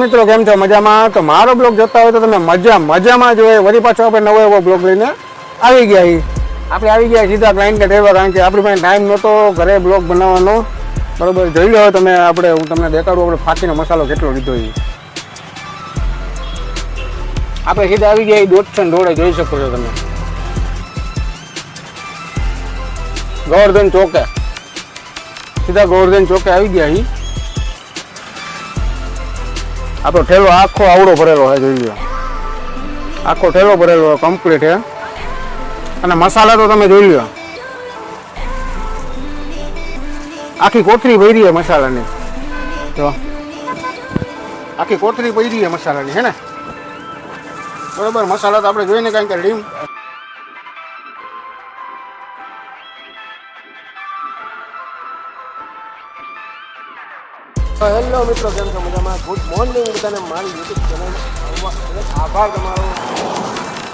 મિત્રો, કેમ છો? મજામાં? તો મારો બ્લોગ જોતા હોય તો તમે મજા, મજામાં જોઈએ વળી પાછો આપણે નવો એવો બ્લોગ લઈને આવી ગયા આપણે આવી ગયા સીધા ક્લાઇન્ટને રહેવા કારણ કે આપણી પાસે ટાઈમ નહોતો, ઘરે બ્લોગ બનાવવાનો. બરોબર? જોઈ લો તમે, આપણે, હું તમને દેખાડું, આપણે ફાકીનો મસાલો કેટલો લીધો એ આપણે સીધા આવી ગયા દોઢસો છે દોડે જોઈ શકો છો તમે. ગોવર્ધન ચોકે. સીધા ગોવર્ધન ચોકે આવી ગયા છીએ. આપણો ઠેલો આખો આવડો ભરેલો હોય જોઈ લો આખો ઠેલો ભરેલો કમ્પ્લીટ છે અને મસાલા તો તમે જોઈ લો આખી કોથળી ભરી છે મસાલાની. તો આખી કોથળી ભરી છે મસાલાની, હે ને? બરોબર, મસાલા તો આપણે જોઈને કારણ કે લીમ હેલો મિત્રો, કેમ છો? મજામાં? ગુડ મોર્નિંગ બધાને મારી યુટ્યુબ ચેનલ આભાર તમારો.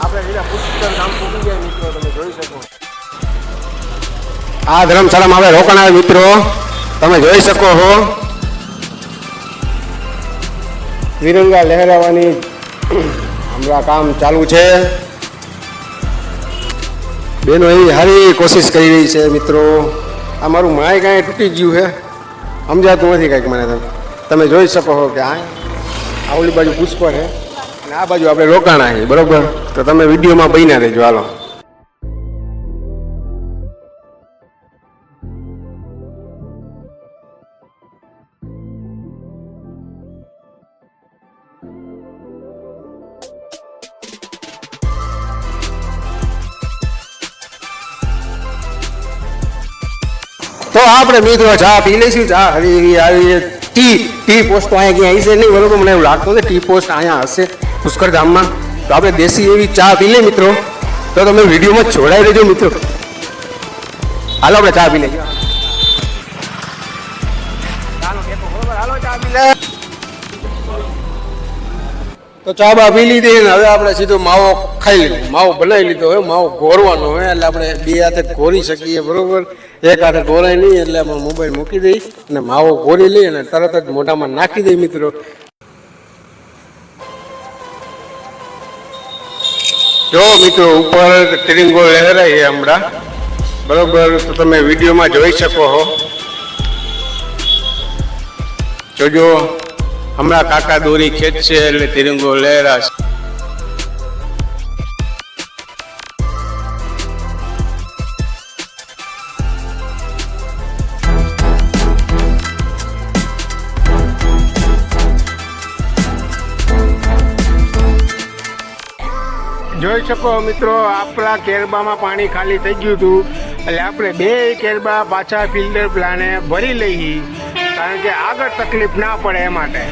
આપણે લીલા પુષ્કર નામ પૂકી ગયા મિત્રો, તમે જોઈ શકો. આ ધર્મશાળામાં આપણે આવે મિત્રો, તમે જોઈ શકો છો વિરંગા લહેરાવાની હમણાં કામ ચાલુ છે. બેનો એવી સારી કોશિશ કરી રહી છે મિત્રો. આ મારું માય કાંઈ તૂટી ગયું છે. સમજાતું નથી કંઈક મને તમે જોઈ શકો છો કે આ આ ઓલી બાજુ પુષ્પ છે. અને આ બાજુ આપણે રોકાણા છે બરોબર? તો તમે વિડીયોમાં બન્યા રહેજો, હાલો. આપણે મિત્રો ચા પી લઈશું ચા હરી આવી ટી ટી પોસ્ટ તો અહીંયા ક્યાંય હશે નહીં બરોબર? મને એવું લાગતું નથી ટી પોસ્ટ અહીંયા હશે પુષ્કર ધામમાં તો આપણે દેશી એવી ચા પી લઈએ મિત્રો. તો તમે વિડીયોમાં જોડાઈ લેજો મિત્રો. હાલો આપણે ચા પી લઈએ. તો ચા બા પી લીધી ને હવે આપણે સીધો માવો ખાઈ લીધો. માવો બનાવી લીધો હોય માવો ઘોરવાનો હોય એટલે આપણે બે હાથે ઘોરી શકીએ બરોબર? એક હાથે ગોળાય નહીં એટલે આમાં મોબાઈલ મૂકી દઈ અને માવો ગોળી લઈ અને તરત જ મોઢામાં નાખી દઈ મિત્રો. જો મિત્રો, ઉપર ત્રિંગો લહેરાય છે હમણાં. બરોબર, તો તમે વિડીયોમાં જોઈ શકો છો જોજો, હમણાં કાકા દોરી ખેંચશે એટલે તિરંગો લહેરાશે. જોઈ શકો મિત્રો, આપણા કેરબામાં પાણી ખાલી થઈ ગયું હતું. એટલે આપણે બે કેરબા પાછા ફિલ્ટર પ્લાને ભરી લઈએ. કારણ કે આગળ તકલીફ ના પડે એ માટે.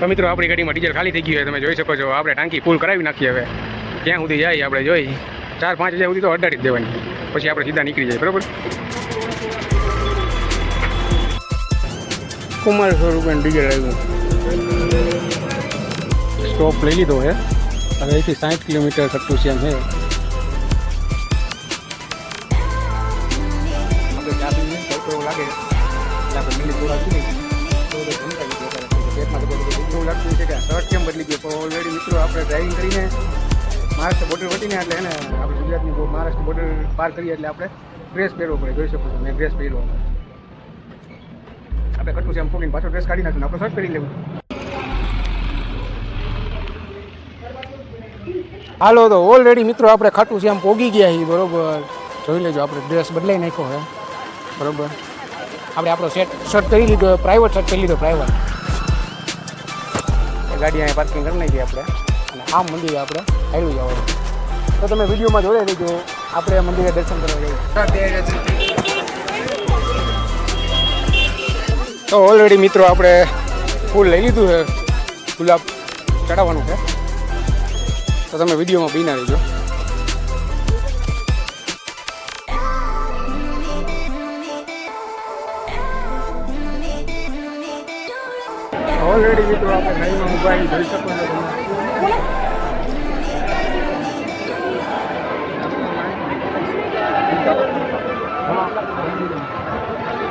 તો મિત્રો આપણી ગાડીમાં ડીઝલ ખાલી થઈ ગયું છે તમે જોઈ શકો છો. આપણે ટાંકી ફૂલ કરાવી નાખીએ હવે. ક્યાં સુધી જાય આપણે જોઈ. ચાર પાંચ હજાર સુધી તો અડાડી જ દેવાની. પછી આપણે સીધા નીકળી જાય બરોબર? કુમારસો રૂપિયાનું ડીઝલ આવ્યું. સ્ટોપ લઈ લીધો છે હવે અહીંથી સાઠ કિલોમીટર કટું છે એમ છે આપણે ચા પીને તડકો એવો લાગે. એટલે આપણે મિનિટ થોડા સુધી. થોડું સમજાવી દઈએ ત્યારે. પેટમાં તો બધું એવું લાગતું છે કે શર્ટ કેમ બદલી ગયો? ઓલરેડી મિત્રો આપણે ડ્રાઇવિંગ કરીને મહારાષ્ટ્ર બોર્ડર વટીને એટલે એને આપણે ગુજરાતની મહારાષ્ટ્ર બોર્ડર પાર કરીએ એટલે આપણે ડ્રેસ પહેરવો પડે. જોઈ શકો છો, મેં ડ્રેસ પહેરવો આપણે કટું છે એમ ફૂટીને પાછો ડ્રેસ કાઢી નાખ્યો ને આપણે શર્ટ પહેરી લેવું. હાલો, તો ઓલરેડી મિત્રો આપણે ખાટું શ્યામ પોગી ગયા છીએ, બરોબર. જોઈ લેજો, આપણે ડ્રેસ બદલાઈ નાખ્યો હે બરોબર. આપણે આપણો સેટ શર્ટ કરી લીધો પ્રાઇવેટ શર્ટ કરી લીધો પ્રાઇવેટ ગાડી અહીંયા પાર્કિંગ કરી નાખીએ આપણે. અને આ મંદિરે આપણે આવ્યું જવાનું તો તમે વિડીયોમાં જોડે લેજો આપણે મંદિરે દર્શન કરવા જઈએ. તો ઓલરેડી મિત્રો આપણે ફૂલ લઈ લીધું છે. ગુલાબ ચડાવવાનું છે. તો તમે વિડીયોમાં બીના રહેજો. ઓલરેડી મિત્રો આપણે ઊભા અહીં જોઈ શકો છો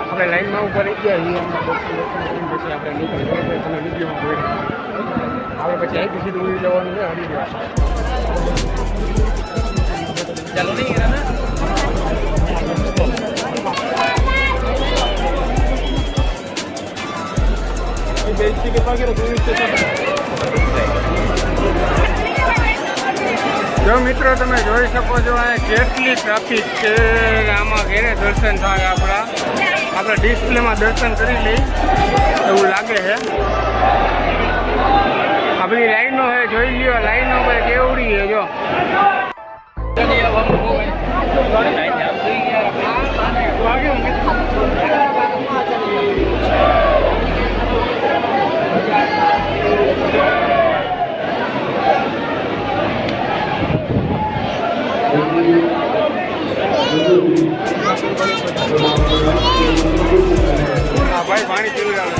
આપણે લાઈનમાં ઉપર રહી ગયા છીએ પછી આપણે નીકળી તમે વિડીયોમાં જોઈ પછી અહીંથી સીધું ઉડી જવાનું છે હરિદ્વાર જો મિત્રો તમે જોઈ શકો છો અહીંયા કેટલી ટ્રાફિક છે, આમાં ઘેરે દર્શન થાય આપણા. આપણે ડિસ્પ્લેમાં દર્શન કરી લઈ, એવું લાગે છે. આપણી લાઈનો છે, જોઈ લ્યો, લાઈનો ભાઈ કેવડી છે, જો. હા ભાઈ પાણી પીવડાવે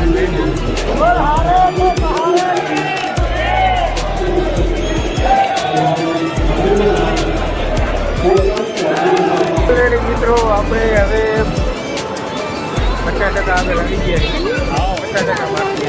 મિત્રો, આપણે હવે પચાસ ટકા આગળ આવી ગયા છીએ. પચાસ ટકા બાકી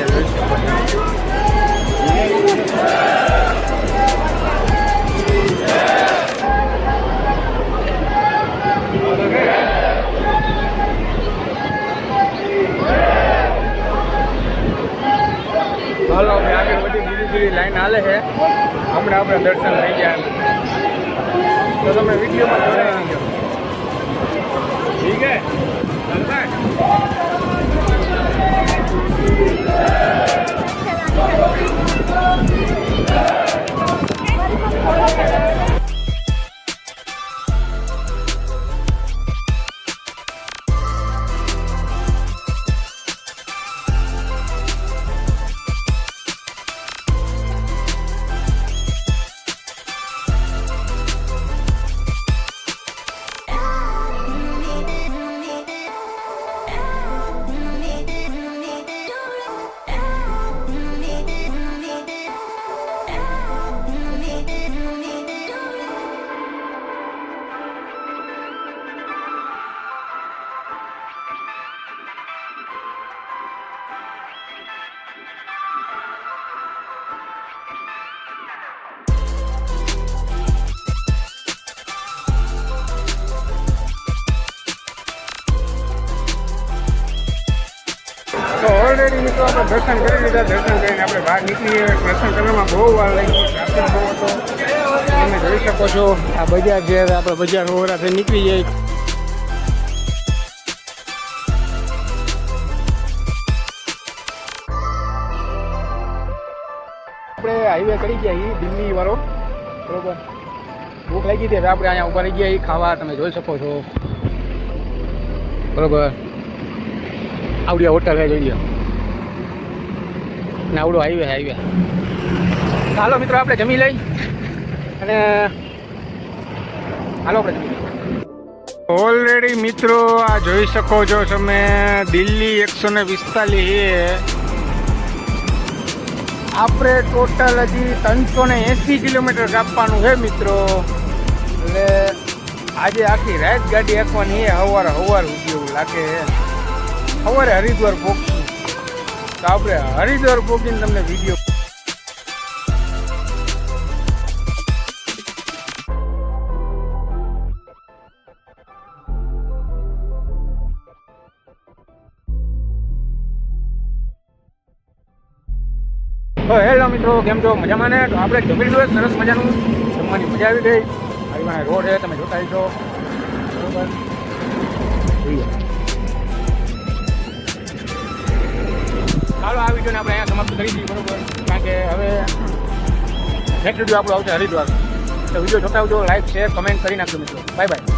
ધીરે લાઈન હાલે છે. હમણાં આપણે દર્શન થઈ ગયા તો તમે વિડીયોમાં જોડાઈ ઠીક હે તો મિત્રો આપણે દર્શન કરી લીધા, દર્શન કરીને આપણે બહાર નીકળીએ. દર્શન કરવામાં બહુ વાર લાગી તમે જોઈ શકો છો, આ બજાર છે આપણે બજાર ઓવરાથી નીકળી જાય આપણે હાઈવે કરી ગયા છીએ, દિલ્હી વાળો. બરોબર. ભૂખ લાગી હતી, હવે આપણે અહીંયા ઊભા રહી ગયા છીએ, ખાવા, તમે જોઈ શકો છો. બરોબર. આવડી હોટલ છે જોઈ લો ને આવડો હાઈવે. હાઈવે હાલો મિત્રો, આપણે જમી લઈ. અને હાલો આપણે જમી ઓલરેડી મિત્રો, આ જોઈ શકો છો તમે, દિલ્હી એકસો ને પિસ્તાલીસ આપણે ટોટલ હજી ત્રણસો ને એંસી કિલોમીટર કાપવાનું છે મિત્રો. એટલે આજે આખી રાત ગાડી હાંકવાની છે, હવાર હવાર એવું લાગે છે. સવારે હરિદ્વાર પહોંચશું તો આપણે હરિદ્વાર પહોંચીને તમને વીડિયો તો હેલો મિત્રો, કેમ છો? મજામાં ને? તો આપણે જમી લીધું સરસ મજાનું જમવાની મજા આવી ગઈ. આવી રોડ છે, તમે જોતા છો બરોબર? ચાલો આ વિડીયોને આપણે અહીંયા સમાપ્ત કરી દઈએ બરોબર. કારણ કે હવે નેક્સ્ટ વીડિયો આપણો આવશે હરિદ્વાર. તો વીડિયો જોતા આવજો લાઈક શેર કમેન્ટ કરી નાખજો મિત્રો. Bye bye